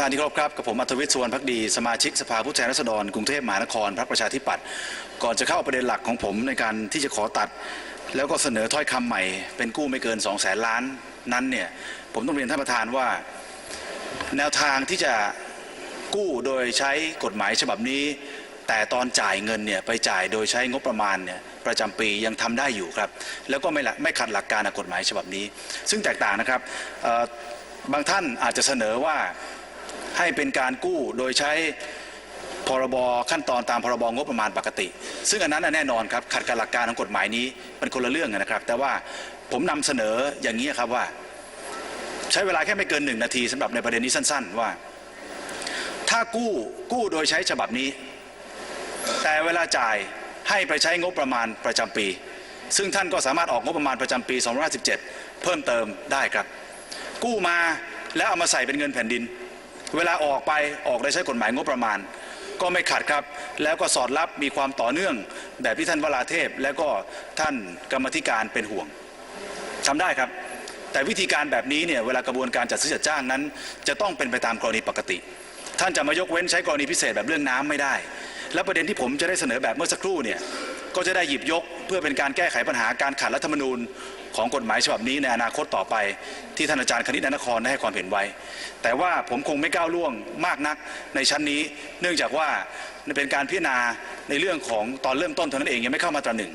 ประธานที่เคารพครับกับผมอัธวิทย์สุวรรณพักดีสมาชิกสภาผู้แทนราษฎรกรุงเทพมหานครพรรคประชาธิปัตย์ก่อนจะเข้าประเด็นหลักของผมในการที่จะขอตัด แล้วก็เสนอถ้อยคำใหม่ เป็นกู้ไม่เกิน2 0 0แสนล้านนั้นเนี่ยผมต้องเรียนท่านประธานว่า แนวทางที่จะกู้โดยใช้กฎหมายฉบับนี้ แต่ตอนจ่ายเงินเนี่ยไปจ่ายโดยใช้งบประมาณเนี่ยประจำปียังทำได้อยู่ครับ แล้วก็ไม่ละไม่ขัดหลักการกฎหมายฉบับนี้ ซึ่งแตกต่างนะครับบางท่านอาจจะเสนอว่า ให้เป็นการกู้โดยใช้พรบขั้นตอนตามพรบงบประมาณปกติ ซึ่งอันนั้นแน่นอนครับขัดกับหลักการของกฎหมายนี้มันคนละเรื่องนะครับ แต่ว่าผมนำเสนออย่างนี้ครับว่า ใช้เวลาแค่ไม่เกินหนึ่งนาทีสำหรับในประเด็นนี้สั้น ๆ ว่า ถ้ากู้กู้โดยใช้ฉบับนี้ แต่เวลาจ่ายให้ไปใช้งบประมาณประจำปี ซึ่งท่านก็สามารถออกงบประมาณประจำปี 2517เพิ่มเติมได้ครับ กู้มาแล้วเอามาใส่เป็นเงินแผ่นดิน เวลาออกไปออกโดยใช้กฎหมายงบประมาณ ก็ไม่ขัดครับ แล้วก็สอดรับมีความต่อเนื่อง แบบที่ท่านวราเทพ และก็ท่านกรรมธิการเป็นห่วงทำได้ครับ แต่วิธีการแบบนี้เนี่ยเวลากระบวนการจัดซื้อจัดจ้างนั้น จะต้องเป็นไปตามกรณีปกติ ท่านจะมายกเว้นใช้กรณีพิเศษแบบเรื่องน้ำไม่ได้ และประเด็นที่ผมจะได้เสนอแบบเมื่อสักครู่เนี่ยก็จะได้หยิบยกเพื่อเป็นการแก้ไขปัญหาการขัดรัฐธรรมนูญ ของกฎหมายฉบับนี้ในอนาคตต่อไป ที่ท่านอาจารย์คณิตนานครได้ให้ความเห็นไว้ แต่ว่าผมคงไม่ก้าวล่วงมากนักในชั้นนี้ เนื่องจากว่าเป็นการพิจารณาในเรื่องของตอนเริ่มต้นเท่านั้นเองยังไม่เข้ามาตราหนึ่ง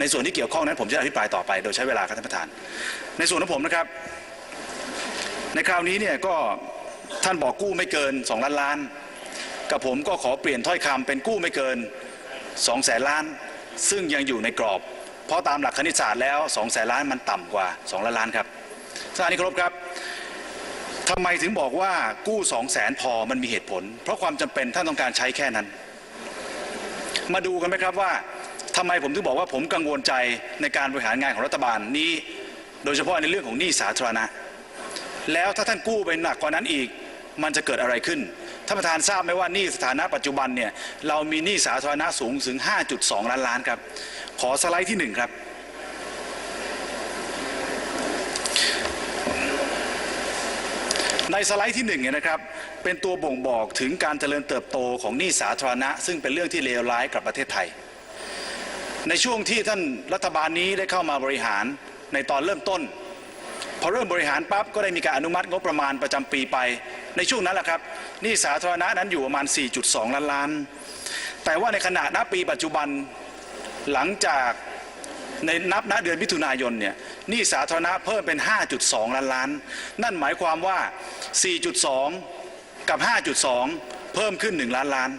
ในส่วนที่เกี่ยวข้องนั้นผมจะอภิปรายต่อไป โดยใช้เวลาครับท่านประธาน ในส่วนของผมนะครับ ในคราวนี้เนี่ยก็ท่านบอกกู้ไม่เกิน 2 ล้านล้านกับผมก็ขอเปลี่ยนถ้อยคำเป็นกู้ไม่เกิน2แสนล้าน ซึ่งยังอยู่ในกรอบ เพราะตามหลักคณิตศาสตร์แล้ว2แสนล้านมันต่ำกว่า2ล้านล้านครับท่านที่เครพครับทำไมถึงบอกว่ากู้2แสนพอมันมีเหตุผล เพราะความจำเป็นท่านต้องการใช้แค่นั้น มาดูกันไหมครับว่าทำไมผมถึงบอกว่าผมกังวลใจในการบริหารงานของรัฐบาลนี้ โดยเฉพาะในเรื่องของหนี้สาธารณะ แล้วถ้าท่านกู้ไปหนักกว่านั้นอีก มันจะเกิดอะไรขึ้นท่านประธานทราบไหมว่าหนี้สถานะปัจจุบันเนี่ยเรามีหนี้สาธารณะสูงถึง 5.2 ล้านล้านครับ ขอสไลด์ที่หนึ่งครับ ในสไลด์ที่หนึ่งเนี่ยนะครับ เป็นตัวบ่งบอกถึงการเจริญเติบโตของหนี้สาธารณะ ซึ่งเป็นเรื่องที่เลวร้ายกับประเทศไทย ในช่วงที่ท่านรัฐบาลนี้ได้เข้ามาบริหารในตอนเริ่มต้นพอเริ่มบริหารปั๊บก็ได้มีการอนุมัติงบประมาณประจำปีไป ในช่วงนั้นแหละครับหนี่สาธารณะนั้นอยู่ประมาณ 4.2 ล้านล้าน แต่ว่าในขณะณปีปัจจุบัน หลังจากในนับณเดือนมิถุนายนเนี่ยหนี้สาธารณะเพิ่มเป็น 5.2 ล้านล้าน นั่นหมายความว่า 4.2 กับ 5.2 เพิ่มขึ้น 1 ล้านล้าน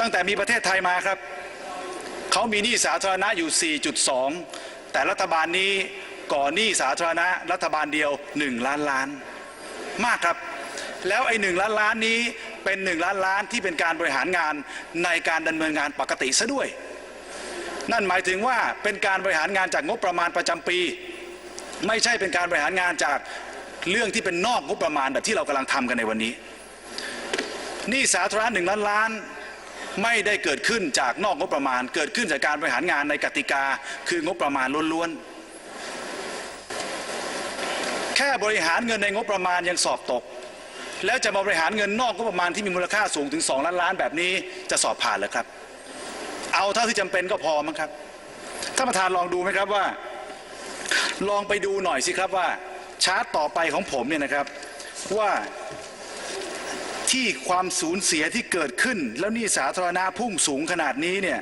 ตั้งแต่มีประเทศไทยมาครับ เขามีหนี้สาธารณะอยู่ 4.2 แต่รัฐบาลนี้ก่อหนี้สาธารณะรัฐบาลเดียว 1 ล้านล้าน มากครับ แล้วไอ้หล้านล้านนี้เป็นหนึ่งล้านล้านที่เป็นการบริหารงานในการดำเนินงานปกติซะด้วย นั่นหมายถึงว่าเป็นการบริหารงานจากงบประมาณประจำปี ไม่ใช่เป็นการบริหารงานจากเรื่องที่เป็นนอกงบประมาณแบบที่เรากำลังทำกันในวันนี้นี่สาธารณะหนึ่งล้านล้านไม่ได้เกิดขึ้นจากนอกงบประมาณ เกิดขึ้นจากการบริหารงานในกติกา คืองบประมาณล้วนๆ แค่บริหารเงินในงบประมาณยังสอบตก แล้วจะมาบริหารเงินนอกงบประมาณที่มีมูลค่าสูงถึง 2 ล้านล้านแบบนี้จะสอบผ่านหรือครับ เอาเท่าที่จำเป็นก็พอมั้งครับท่านประธานลองดูไหมครับว่า ลองไปดูหน่อยสิครับว่า ชาร์ตต่อไปของผมเนี่ยนะครับว่าที่ความสูญเสียที่เกิดขึ้น แล้วนี่สาธารณะพุ่งสูงขนาดนี้เนี่ย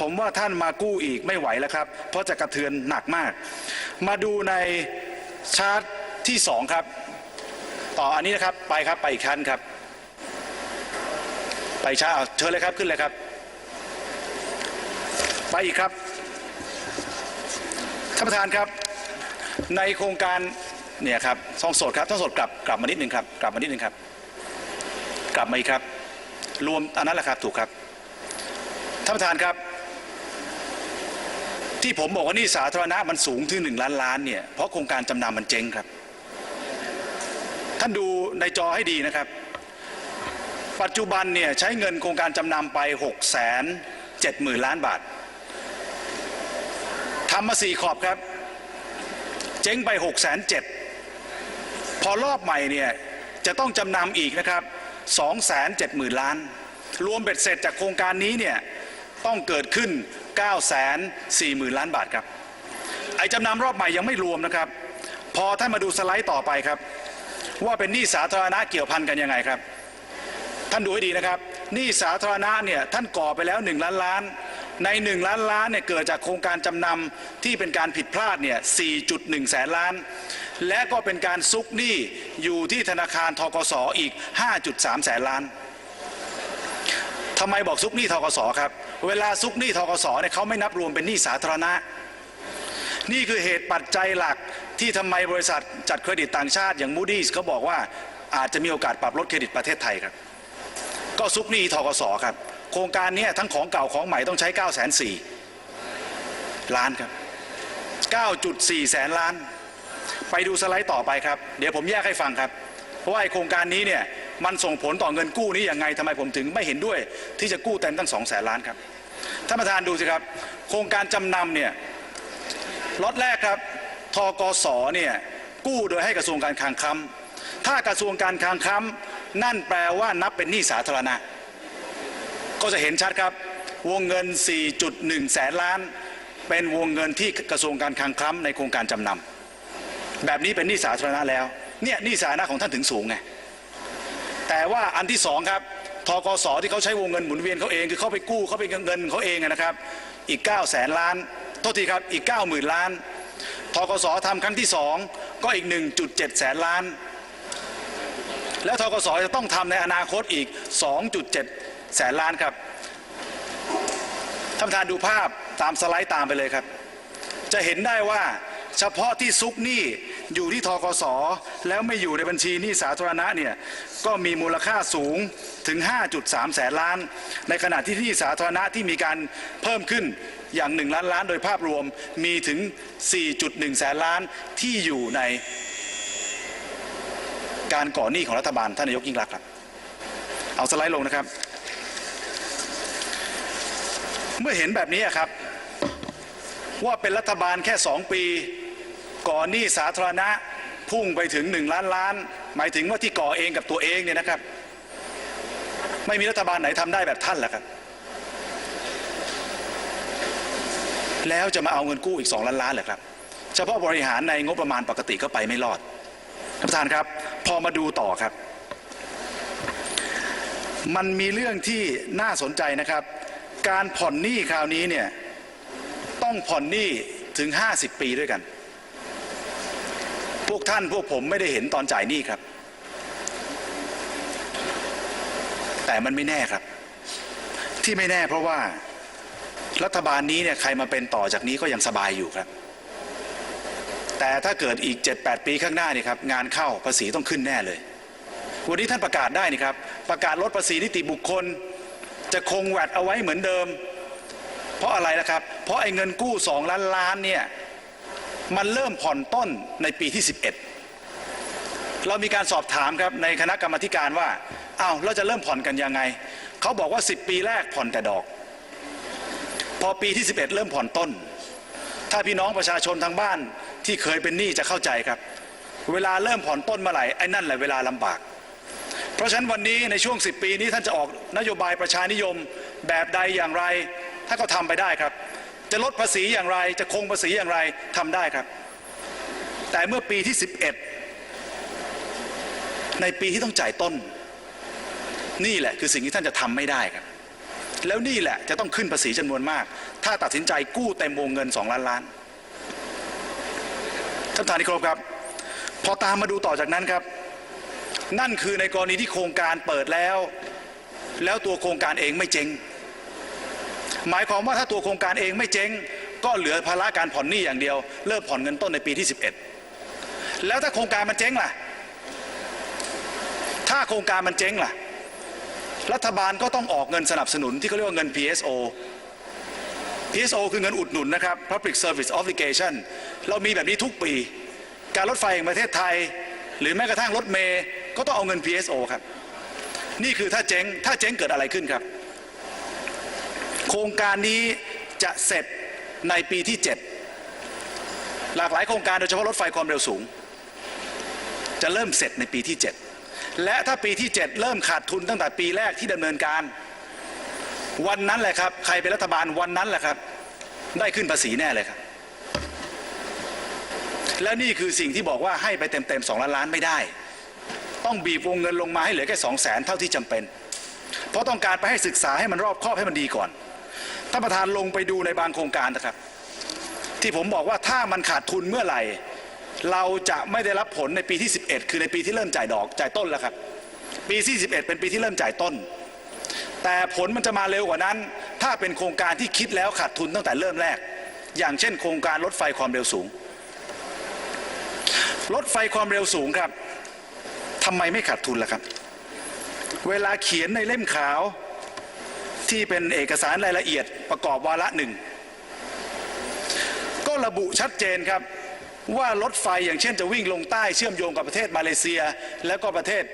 ผมว่าท่านมากู้อีกไม่ไหวแล้วครับ เพราะจะกระเทือนหนักมาก มาดูในชาร์ตที่สองครับ ต่ออันนี้นะครับไปครับไปอีกชั้นครับ ไปช้าเอาเชิญเลยครับขึ้นเลยครับ ไปอีกครับท่านประธานครับ ในโครงการเนี่ยครับท่องสดครับท่องสดกลับกลับมานิดนึงครับกลับมานิดนึงครับ กลับมาอีกครับ รวมอันนั้นแหละครับถูกครับท่านประธานครับ ที่ผมบอกว่านี่สาธารณะมันสูงถึงหนึ่งล้านล้านเนี่ยเพราะโครงการจำนำมันเจ๊งครับ ท่านดูในจอให้ดีนะครับ ปัจจุบันเนี่ยใช้เงินโครงการจำนำไป6กแสนเจ็ดหมื่นล้านบาท ทำมาสี่ขอบครับ เจ๊งไป6กแสนเจ็ดพอรอบใหม่เนี่ยจะต้องจำนำอีกนะครับ270,000ล้าน รวมเบ็ดเสร็จจากโครงการนี้เนี่ยต้องเกิดขึ้น940,000 ล้านบาทครับ ไอ้จำนำรอบใหม่ยังไม่รวมนะครับ พอท่านมาดูสไลด์ต่อไปครับ ว่าเป็นหนี้สาธารณะเกี่ยวพันกันยังไงครับ ท่านดูให้ดีนะครับหนี้สาธารณะเนี่ยท่านก่อไปแล้ว 1 ล้านล้าน ใน 1 ล้านล้านเนี่ยเกิดจากโครงการจำนำที่เป็นการผิดพลาดเนี่ย 4.1 แสนล้าน และก็เป็นการซุกหนี้อยู่ที่ธนาคารทกสอีก 5.3 แสนล้านทำไมบอกซุกหนี้ทกสครับ เวลาซุกหนี้ทกสเนี่ยเขาไม่นับรวมเป็นหนี้สาธารณะ นี่คือเหตุปัจจัยหลักที่ทำไมบริษัทจัดเครดิตต่างชาติอย่าง Moody's เขาบอกว่าอาจจะมีโอกาสปรับลดเครดิตประเทศไทยครับ ก็ซุกหนี้ทกสครับ โครงการนี้ทั้งของเก่าของใหม่ต้องใช้ 9 4 0 0 0ล้านครับ 9.4 แสนล้าน ไปดูสไลด์ต่อไปครับ เดี๋ยวผมแยกให้ฟังครับ เพราะว่าไอโครงการนี้เนี่ยมันส่งผลต่อเงินกู้นี้อย่างไงทำไมผมถึงไม่เห็นด้วย ที่จะกู้เต็มตั้ง 2 แสนล้านครับท่านประธานดูสิครับ โครงการจำนำเนี่ยล็อตแรกครับทกสเนี่ยกู้โดยให้กระทรวงการคลังค้ำถ้ากระทรวงการคลังค้ำนั่นแปลว่านับเป็นหนี้สาธารณะ ก็จะเห็นชัดครับ วงเงิน 4.1 แสนล้าน เป็นวงเงินที่กระทรวงการคลังค้ำในโครงการจำนำแบบนี้เป็นหนี้สาธารณะแล้วเนี่ยหนี้สาธารณะของท่านถึงสูงไงแต่ว่าอันที่สองครับทกสที่เขาใช้วงเงินหมุนเวียนเขาเองคือเขาไปกู้เขาไปเงินเขาเองนะครับอีก9แสนล้านโทษทีครับอีก 9 0,000 ล้านทกสทำครั้งที่สองก็อีก 1.7 แสนล้าน แล้วทกสจะต้องทำในอนาคตอีก 2.7 แสนล้านครับท่านประธานดูภาพตามสไลด์ตามไปเลยครับ จะเห็นได้ว่าเฉพาะที่ซุกหนี้อยู่ที่ทกสแล้วไม่อยู่ในบัญชีหนี้สาธารณะเนี่ยก็มีมูลค่าสูงถึง 5.3 แสนล้าน ในขณะที่หนี้สาธารณะที่มีการเพิ่มขึ้นอย่าง 1 ล้านล้านโดยภาพรวมมีถึง 4.1 แสนล้านที่อยู่ในการก่อหนี้ของรัฐบาลท่านนายกยิ่งรักษณ์ครับ เอาสไลด์ลงนะครับ เมื่อเห็นแบบนี้ครับ ว่าเป็นรัฐบาลแค่สองปี ก่อนหนี้สาธารณะพุ่งไปถึงหนึ่งล้านล้าน หมายถึงว่าที่ก่อเองกับตัวเองเนี่ยนะครับ ไม่มีรัฐบาลไหนทำได้แบบท่านแหละครับ แล้วจะมาเอาเงินกู้อีกสองล้านล้านเหรอครับ เฉพาะบริหารในงบประมาณปกติก็ไปไม่รอดท่านประธานครับ พอมาดูต่อครับ มันมีเรื่องที่น่าสนใจนะครับ การผ่อนหนี้คราวนี้เนี่ยต้องผ่อนหนี้ถึง 50 ปีด้วยกัน พวกท่านพวกผมไม่ได้เห็นตอนจ่ายหนี้ครับ แต่มันไม่แน่ครับ ที่ไม่แน่เพราะว่ารัฐบาลนี้เนี่ยใครมาเป็นต่อจากนี้ก็ยังสบายอยู่ครับ แต่ถ้าเกิดอีก 7-8 ปีข้างหน้านี่ครับงานเข้าภาษีต้องขึ้นแน่เลย วันนี้ท่านประกาศได้นี่ครับ ประกาศลดภาษีนิติบุคคล จะคงแวดเอาไว้เหมือนเดิม เพราะอะไรนะครับ เพราะไอ้เงินกู้สองล้านล้านเนี่ยมันเริ่มผ่อนต้นในปีที่ 11 เรามีการสอบถามครับในคณะกรรมการว่าอ้าวเราจะเริ่มผ่อนกันยังไง เขาบอกว่า 10 ปีแรกผ่อนแต่ดอก พอปีที่ 11 เริ่มผ่อนต้น ถ้าพี่น้องประชาชนทางบ้านที่เคยเป็นหนี้จะเข้าใจครับ เวลาเริ่มผ่อนต้นเมื่อไหร่ไอ้นั่นแหละเวลาลำบาก ราะฉะนั้นวันนี้ในช่วง 10 ปีนี้ท่านจะออกนโยบายประชานิยมแบบใดอย่างไรท่านก็ทำไปได้ครับ จะลดภาษีอย่างไรจะคงภาษีอย่างไรทำได้ครับ แต่เมื่อปีที่ 11 ในปีที่ต้องจ่ายต้น นี่แหละคือสิ่งที่ท่านจะทำไม่ได้ครับ แล้วนี่แหละจะต้องขึ้นภาษีจำนวนมาก ถ้าตัดสินใจกู้เต็มวงเงิน 2 ล้านล้านท่านประธานที่เคารพครับ พอตามมาดูต่อจากนั้นครับ นั่นคือในกรณีที่โครงการเปิดแล้ว แล้วตัวโครงการเองไม่เจ๊งหมายความว่าถ้าตัวโครงการเองไม่เจ๊ง ก็เหลือภาระการผ่อนหนี้อย่างเดียว เริ่มผ่อนเงินต้นในปีที่ 11 แล้วถ้าโครงการมันเจ๊งล่ะ ถ้าโครงการมันเจ๊งล่ะ รัฐบาลก็ต้องออกเงินสนับสนุนที่เขาเรียกว่าเงิน PSO PSO คือเงินอุดหนุนนะครับ Public Service Obligation เรามีแบบนี้ทุกปี การรถไฟแห่งประเทศไทย หรือแม้กระทั่งรถเมย์ ก็ต้องเอาเงิน PSO ครับ นี่คือถ้าเจ๊งถ้าเจ๊งเกิดอะไรขึ้นครับ โครงการนี้จะเสร็จในปีที่ 7 หลากหลายโครงการโดยเฉพาะรถไฟความเร็วสูง จะเริ่มเสร็จในปีที่ 7 และถ้าปีที่ 7 เริ่มขาดทุนตั้งแต่ปีแรกที่ดำเนินการ วันนั้นแหละครับ ใครเป็นรัฐบาลวันนั้นแหละครับ ได้ขึ้นภาษีแน่เลยครับ และนี่คือสิ่งที่บอกว่าให้ไปเต็มๆสองล้านล้านไม่ได้ ต้องบีบวงเงินลงมาให้เหลือแค่สองแสนเท่าที่จำเป็น เพราะต้องการไปให้ศึกษาให้มันรอบคอบให้มันดีก่อนท่านประธานลงไปดูในบางโครงการนะครับ ที่ผมบอกว่าถ้ามันขาดทุนเมื่อไหร่ เราจะไม่ได้รับผลในปีที่ 11 คือในปีที่เริ่มจ่ายดอกจ่ายต้นแล้วครับ ปีที่11เป็นปีที่เริ่มจ่ายต้น แต่ผลมันจะมาเร็วกว่านั้น ถ้าเป็นโครงการที่คิดแล้วขาดทุนตั้งแต่เริ่มแรก อย่างเช่น โครงการรถไฟความเร็วสูง รถไฟความเร็วสูงครับ ทำไมไม่ขาดทุนล่ะครับ เวลาเขียนในเล่มขาวที่เป็นเอกสารรายละเอียดประกอบวาระหนึ่ง ก็ระบุชัดเจนครับว่ารถไฟอย่างเช่นจะวิ่งลงใต้เชื่อมโยงกับประเทศมาเลเซีย แล้วก็ประเทศ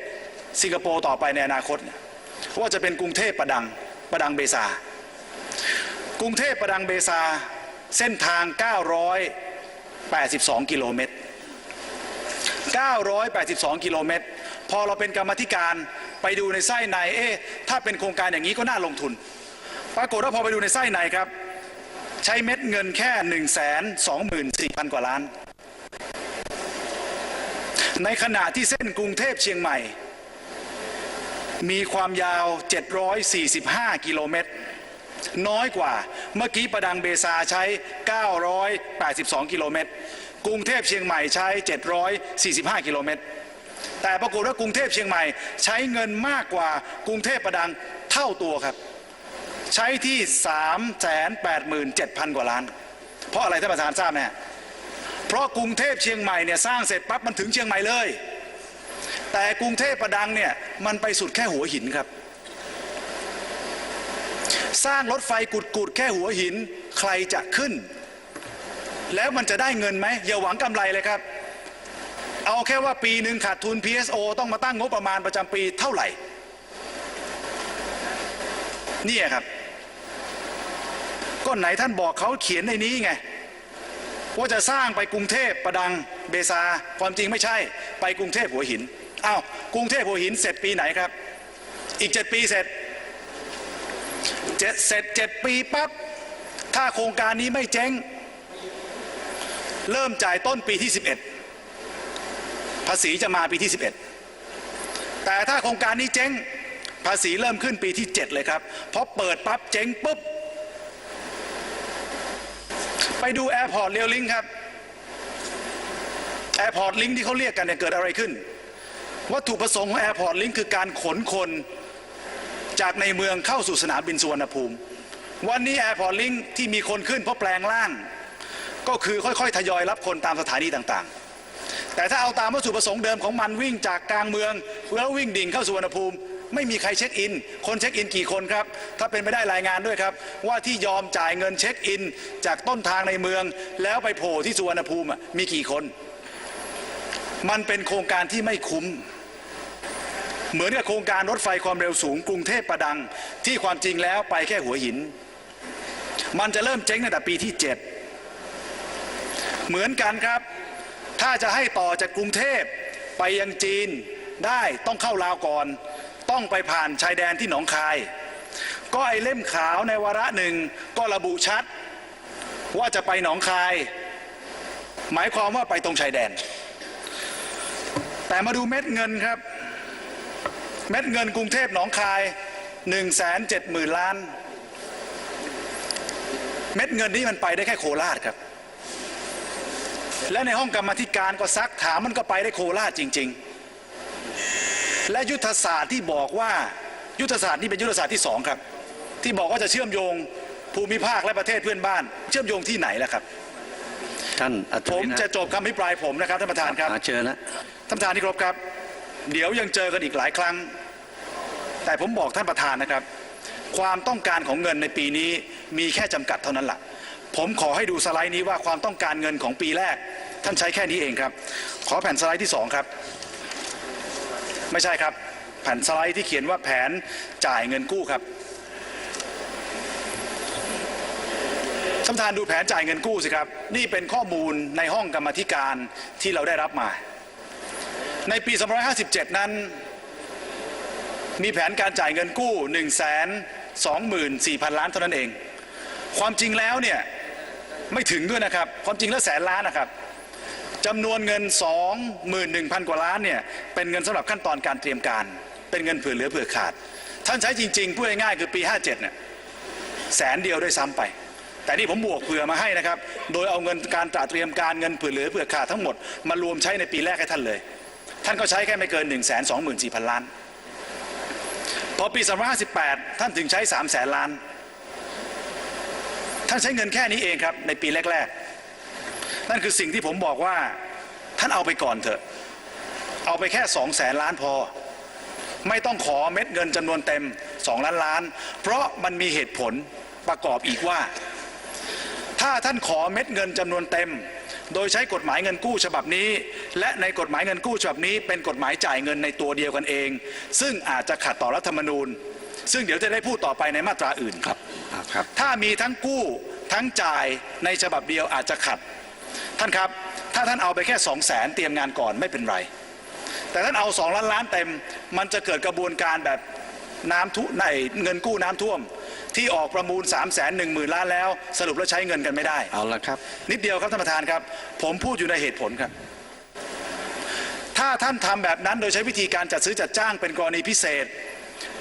สิงคโปร์ต่อไปในอนาคต ว่าจะเป็นกรุงเทพประดังประดังเบซากรุงเทพประดังเบซาเส้นทาง 982 กิโลเมตร 982 กิโลเมตร พอเราเป็นกรรมธิการไปดูในไส้ในเอ๊ะถ้าเป็นโครงการอย่างนี้ก็น่าลงทุน ปรากฏว่าพอไปดูในไส้ในครับ ใช้เม็ดเงินแค่1 2 4 0 0 0กว่าล้าน ในขณะที่เส้นกรุงเทพเชียงใหม่ มีความยาว 745 กิโลเมตรน้อยกว่าเมื่อกี้ประดังเบซาใช้ 982 กิโลเมตร กรุงเทพเชียงใหม่ใช้ 745 กิโลเมตร แต่ปรากฏว่ากรุงเทพเชียงใหม่ ใช้เงินมากกว่ากรุงเทพประดังเท่าตัวครับ ใช้ที่3 8 7 0 0 0 กว่าล้าน เพราะอะไรท่านประธานทราบไหมเพราะกรุงเทพเชียงใหม่เนี่ยสร้างเสร็จปั๊บมันถึงเชียงใหม่เลย แต่กรุงเทพประดังเนี่ยมันไปสุดแค่หัวหินครับ สร้างรถไฟกุดๆแค่หัวหินใครจะขึ้น แล้วมันจะได้เงินไหมอย่าหวังกำไรเลยครับ เอาแค่ว่าปีหนึ่งขาดทุน PSO ต้องมาตั้งงบประมาณประจำปีเท่าไหร่ นี่ครับ ก็ไหนท่านบอกเขาเขียนในนี้ไง ว่าจะสร้างไปกรุงเทพประดังเบซา ความจริงไม่ใช่ ไปกรุงเทพหัวหินอ้าวกรุงเทพหัวหินเสร็จปีไหนครับ อีกเจ็ดปีเสร็จเจ็ดเสร็จเจ็ดปีปั๊บถ้าโครงการนี้ไม่เจ๊ง เริ่มจ่ายต้นปีที่ 11 ภาษีจะมาปีที่ 11 แต่ถ้าโครงการนี้เจ๊งภาษีเริ่มขึ้นปีที่ 7 เลยครับเพราะเปิดปั๊บเจ๊งปุ๊บ ไปดูแอร์พอร์ตเรียวลิงครับแอร์พอร์ตลิงที่เขาเรียกกันเนี่ยเกิดอะไรขึ้น วัตถุประสงค์ของแอร์พอร์ตลิงคือการขนคนจากในเมืองเข้าสู่สนามบินสุวรรณภูมิ วันนี้แอร์พอร์ตลิงที่มีคนขึ้นเพราะแปลงร่าง ก็คือค่อยๆ ทยอยรับคนตามสถานีต่างๆ แต่ถ้าเอาตามวัตถุประสงค์เดิมของมันวิ่งจากกลางเมืองแล้ววิ่งดิ่งเข้าสุวรรณภูมิ ไม่มีใครเช็คอิน คนเช็คอินกี่คนครับ ถ้าเป็นไปได้รายงานด้วยครับ ว่าที่ยอมจ่ายเงินเช็คอิน จากต้นทางในเมือง แล้วไปโผล่ที่สุวรรณภูมิมีกี่คน มันเป็นโครงการที่ไม่คุ้มเหมือนกับโครงการรถไฟความเร็วสูงกรุงเทพประดัง ที่ความจริงแล้วไปแค่หัวหิน มันจะเริ่มเจ๊งตั้งแต่ปีที่ 7 เหมือนกันครับ ถ้าจะให้ต่อจากกรุงเทพไปยังจีนได้ต้องเข้าลาวก่อน ต้องไปผ่านชายแดนที่หนองคาย ก็ไอเล่มขาวในวาระหนึ่งก็ระบุชัด ว่าจะไปหนองคาย หมายความว่าไปตรงชายแดน แต่มาดูเม็ดเงินครับ เม็ดเงินกรุงเทพหนองคาย1นึ่งแสนเจ็ดหมื่นล้าน เม็ดเงินนี้มันไปได้แค่โคราชครับ และในห้องกรรมาธิการก็ซักถามมันก็ไปได้โคราชจริง ๆ และยุทธศาสตร์ที่บอกว่ายุทธศาสตร์นี่เป็นยุทธศาสตร์ที่สองครับ ที่บอกว่าจะเชื่อมโยงภูมิภาคและประเทศเพื่อนบ้าน เชื่อมโยงที่ไหนล่ะครับท่านอัจผมฉริยจะจบคำพิปรายผมนะครับท่านประธานครับหาเชิญนะท่านประธานที่เคารพครับ เดี๋ยวยังเจอกันอีกหลายครั้ง แต่ผมบอกท่านประธานนะครับ ความต้องการของเงินในปีนี้มีแค่จำกัดเท่านั้นแหละ ผมขอให้ดูสไลด์นี้ว่าความต้องการเงินของปีแรก ท่านใช้แค่นี้เองครับ ขอแผ่นสไลด์ที่สองครับ ไม่ใช่ครับ แผ่นสไลด์ที่เขียนว่าแผนจ่ายเงินกู้ครับท่านประธานดูแผนจ่ายเงินกู้สิครับ นี่เป็นข้อมูลในห้องกรรมธิการที่เราได้รับมา ในปี 2557 นั้น มีแผนการจ่ายเงินกู้ 1 2 4 0 0 0 ล้านเท่านั้นเอง ความจริงแล้วเนี่ย ไม่ถึงด้วยนะครับ ความจริงแล้วแสนล้านนะครับจำนวนเงิน 21,000 กว่าล้านเนี่ยเป็นเงินสำหรับขั้นตอนการเตรียมการ เป็นเงินเผื่อเหลือเผื่อขาด ท่านใช้จริงๆพูดง่ายๆคือปี 57เนี่ยแสนเดียวด้วยซ้ำไป แต่นี่ผมบวกเผื่อมาให้นะครับ โดยเอาเงินการตรเตรียมการเงินเผื่อเหลือเผื่อขาดทั้งหมดมารวมใช้ในปีแรกให้ท่านเลย ท่านก็ใช้แค่ไม่เกิน 1 2 4 0 0 0 ล้าน พอปี 2558 ท่านถึงใช้3 0 0แสนล้าน ท่านใช้เงินแค่นี้เองครับ ในปีแรก ๆ นั่นคือสิ่งที่ผมบอกว่าท่านเอาไปก่อนเถอะ เอาไปแค่2 0 0แสนล้านพอ ไม่ต้องขอเม็ดเงินจำนวนเต็ม2ล้านล้าน เพราะมันมีเหตุผลประกอบอีกว่า ถ้าท่านขอเม็ดเงินจำนวนเต็ม โดยใช้กฎหมายเงินกู้ฉบับนี้ และในกฎหมายเงินกู้ฉบับนี้ เป็นกฎหมายจ่ายเงินในตัวเดียวกันเอง ซึ่งอาจจะขัดต่อรัฐธรรมนูญ ซึ่งเดี๋ยวจะได้พูดต่อไปในมาตราอื่นครับอ่าครับ ถ้ามีทั้งกู้ทั้งจ่ายในฉบับเดียวอาจจะขัด ท่านครับ ถ้าท่านเอาไปแค่2 0 0แสนเตรียมงานก่อนไม่เป็นไร แต่ท่านเอา2ล้านล้านเต็ม มันจะเกิดกระบวนการแบบน้ำทุในเงินกู้น้ำท่วม ที่ออกประมูล 3 1 0 0 0 0ล้านแล้ว สรุปแล้วใช้เงินกันไม่ได้ เอาละครับ นิดเดียวครับท่านประธานครับ ผมพูดอยู่ในเหตุผลครับ ถ้าท่านทำแบบนั้นโดยใช้วิธีการจัดซื้อจัดจ้างเป็นกรณีพิเศษ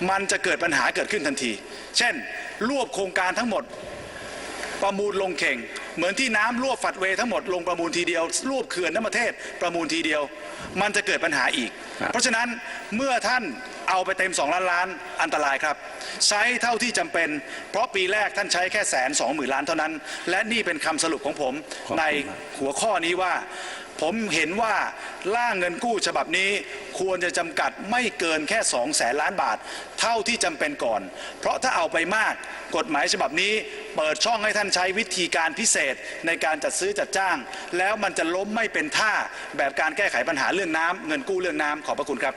มันจะเกิดปัญหาเกิดขึ้นทันที เช่น รวบโครงการทั้งหมดประมูลลงเข่ง เหมือนที่น้ำรวบฝัดเวย์ทั้งหมดลงประมูลทีเดียว รวบเขื่อนน้ำประเทศประมูลทีเดียว มันจะเกิดปัญหาอีกครับเพราะฉะนั้นเมื่อท่านเอาไปเต็ม 2 ล้านล้านอันตรายครับ ใช้เท่าที่จำเป็น เพราะปีแรกท่านใช้แค่แสนสองหมื่นล้านเท่านั้น และนี่เป็นคำสรุปของผมขอบคุณในมากหัวข้อนี้ว่า ผมเห็นว่าร่างเงินกู้ฉบับนี้ควรจะจำกัดไม่เกินแค่2แสนล้านบาท เท่าที่จำเป็นก่อน เพราะถ้าเอาไปมากกฎหมายฉบับนี้ เปิดช่องให้ท่านใช้วิธีการพิเศษในการจัดซื้อจัดจ้าง แล้วมันจะล้มไม่เป็นท่าแบบการแก้ไขปัญหาเรื่องน้ำเงินกู้เรื่องน้ำขอบพระคุณครับ